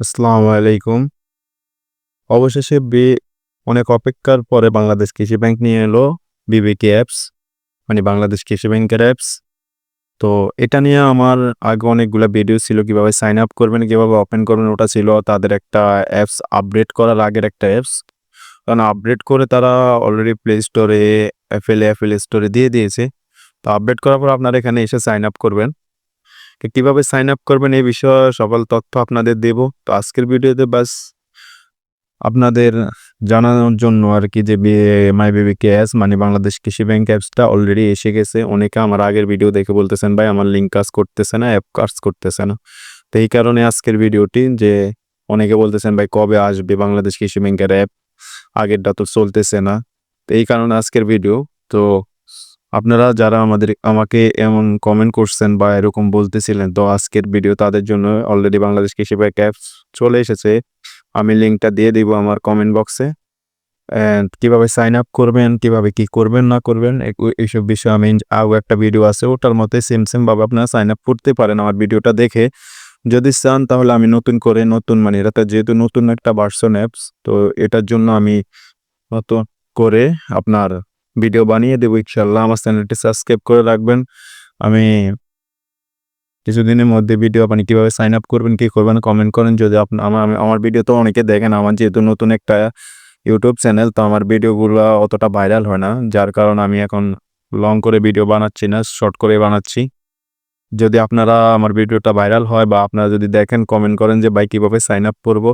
আসসালামু আলাইকুম। অবশেষে বে অনেক অপেক্ষার পরে বাংলাদেশ কৃষি ব্যাংক নিয়ে এলো বিবিকে অ্যাপস মানে বাংলাদেশ কৃষি ব্যাংকের অ্যাপস। তো এটা নিয়ে আমার আগে অনেকগুলো ভিডিও ছিল কীভাবে সাইন আপ করবেন, কীভাবে ওপেন করবেন ওটা ছিল তাদের একটা অ্যাপস আপডেট করার আগের একটা অ্যাপস। কারণ আপডেট করে তারা অলরেডি প্লে স্টোরে, অ্যাপেলে, অ্যাপেল স্টোরে দিয়ে দিয়েছে। তো আপডেট করার পর আপনারা এখানে এসে সাইন আপ করবেন। কীভাবে সাইন আপ করবেন এই বিষয়ে সকল তথ্য আপনাদের দেব। তো আজকের ভিডিওতে বাস আপনাদের জানানোর জন্য আর কি যে মাই বেবি ক্যাশ মানে বাংলাদেশ কৃষি ব্যাংক অ্যাপসটা অলরেডি এসে গেছে। অনেকে আমার আগের ভিডিও দেখে বলতেছেন, ভাই, আমার লিঙ্ক কাজ করতেছে না অ্যাপ কাজ করতেছে না। তো এই কারণে আজকের ভিডিওটি যে অনেকে বলতেছেন, ভাই, কবে আসবে বাংলাদেশ কৃষি ব্যাংকের অ্যাপ আগেরটা তো চলতেছে না। তো এই কারণে আজকের ভিডিও। তো আপনারা যারা আমাদের, আমাকে এমন কমেন্ট করছেন বা এরকম বলতেছিলেন, তো আজকের ভিডিও তাদের জন্য অলরেডি বাংলাদেশ কৃষি ব্যাংক অ্যাপস চলে এসেছে। আমি লিঙ্কটা দিয়ে দিব আমার কমেন্ট বক্সে অ্যান্ড কীভাবে সাইন আপ করবেন, কীভাবে কি করবেন, না করবেন এইসব বিষয়ে আমি আরও একটা ভিডিও আছে, ওটার মতে সেম সেম ভাবে আপনারা সাইন আপ করতে পারেন আমার ভিডিওটা দেখে। যদি চান তাহলে আমি নতুন করে, নতুন মানে এটা যেহেতু নতুন একটা ভার্সন অ্যাপস তো এটার জন্য আমি নতুন করে আপনার ভিডিও বানিয়ে দেবো ইনশাল্লাহ আমার চ্যানেলটি সাবস্ক্রাইব করে রাখবেন। আমি কিছুদিনের মধ্যে ভিডিও আপনি কীভাবে সাইন আপ করবেন, কী করবেন কমেন্ট করেন। যদি আপনার আমার আমার ভিডিও তো অনেকে দেখেন, আমার যেহেতু নতুন একটা ইউটিউব চ্যানেল তো আমার ভিডিওগুলো অতটা ভাইরাল হয় না। যার কারণ আমি এখন লং করে ভিডিও বানাচ্ছি না শর্ট করে বানাচ্ছি। যদি আপনারা আমার ভিডিওটা ভাইরাল হয় বা আপনারা যদি দেখেন কমেন্ট করেন যে, ভাই, কীভাবে সাইন আপ করব?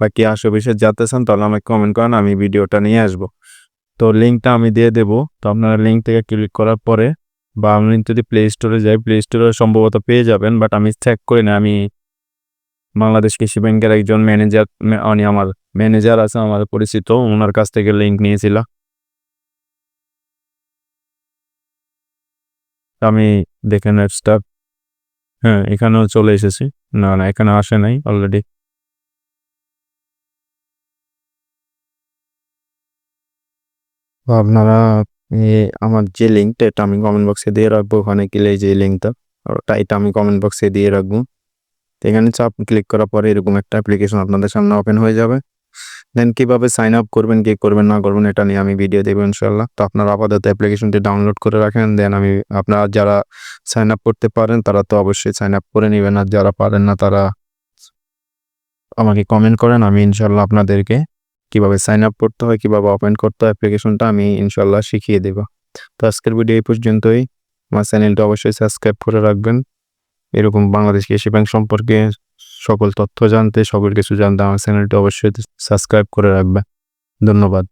বা কী আসে বিষয়ে জানতে চান? তাহলে আমাকে কমেন্ট করেন, আমি ভিডিওটা নিয়ে আসব। তো লিঙ্কটা আমি দিয়ে দেবো। তো আপনারা লিঙ্ক থেকে ক্লিক করার পরে বা আমি যদি প্লে স্টোরে যাই প্লে স্টোরে সম্ভবত পেয়ে যাবেন বাট আমি চেক করি না। আমি বাংলাদেশ কৃষি ব্যাংকের একজন ম্যানেজার মানে আমার ম্যানেজার আছে, আমার পরিচিত ওনার কাছ থেকে লিঙ্ক নিয়েছিলাম। আমি দেখেন হ্যাঁ এখানেও চলে এসেছি। না না, এখানে আসে নাই অলরেডি আপনারা আমার যে লিঙ্কটা এটা আমি কমেন্ট বক্সে দিয়ে রাখব। ওখানে গেলে যে লিঙ্কটা ওটা এটা আমি কমেন্ট বক্সে দিয়ে রাখব। তো এখানে চাপ ক্লিক করার পরে এরকম একটা অ্যাপ্লিকেশন আপনাদের সামনে ওপেন হয়ে যাবে। দেন কীভাবে সাইন আপ করবেন, কী করবেন, না করবেন, এটা নিয়ে আমি ভিডিও দেবো ইনশাল্লাহ তো আপনারা আপাতত অ্যাপ্লিকেশনটি ডাউনলোড করে রাখেন। দেন আমি, আপনারা যারা সাইন আপ করতে পারেন, তারা তো অবশ্যই সাইন আপ করে নেবেন। আর যারা পারেন না, তারা আমাকে কমেন্ট করেন। আমি ইনশাল্লাহ আপনাদেরকে কীভাবে সাইন আপ করতে হয়, কীভাবে ওপেন করতে হয় অ্যাপ্লিকেশনটা আমি ইনশাল্লাহ শিখিয়ে দেব। তো আজকের ভিডিও এই পর্যন্তই। আমার চ্যানেলটা অবশ্যই সাবস্ক্রাইব করে রাখবেন। এরকম বাংলাদেশ কৃষি ব্যাংক সম্পর্কে সকল তথ্য জানতে সকল কিছু জানতে আমার চ্যানেলটি অবশ্যই সাবস্ক্রাইব করে রাখবেন। ধন্যবাদ।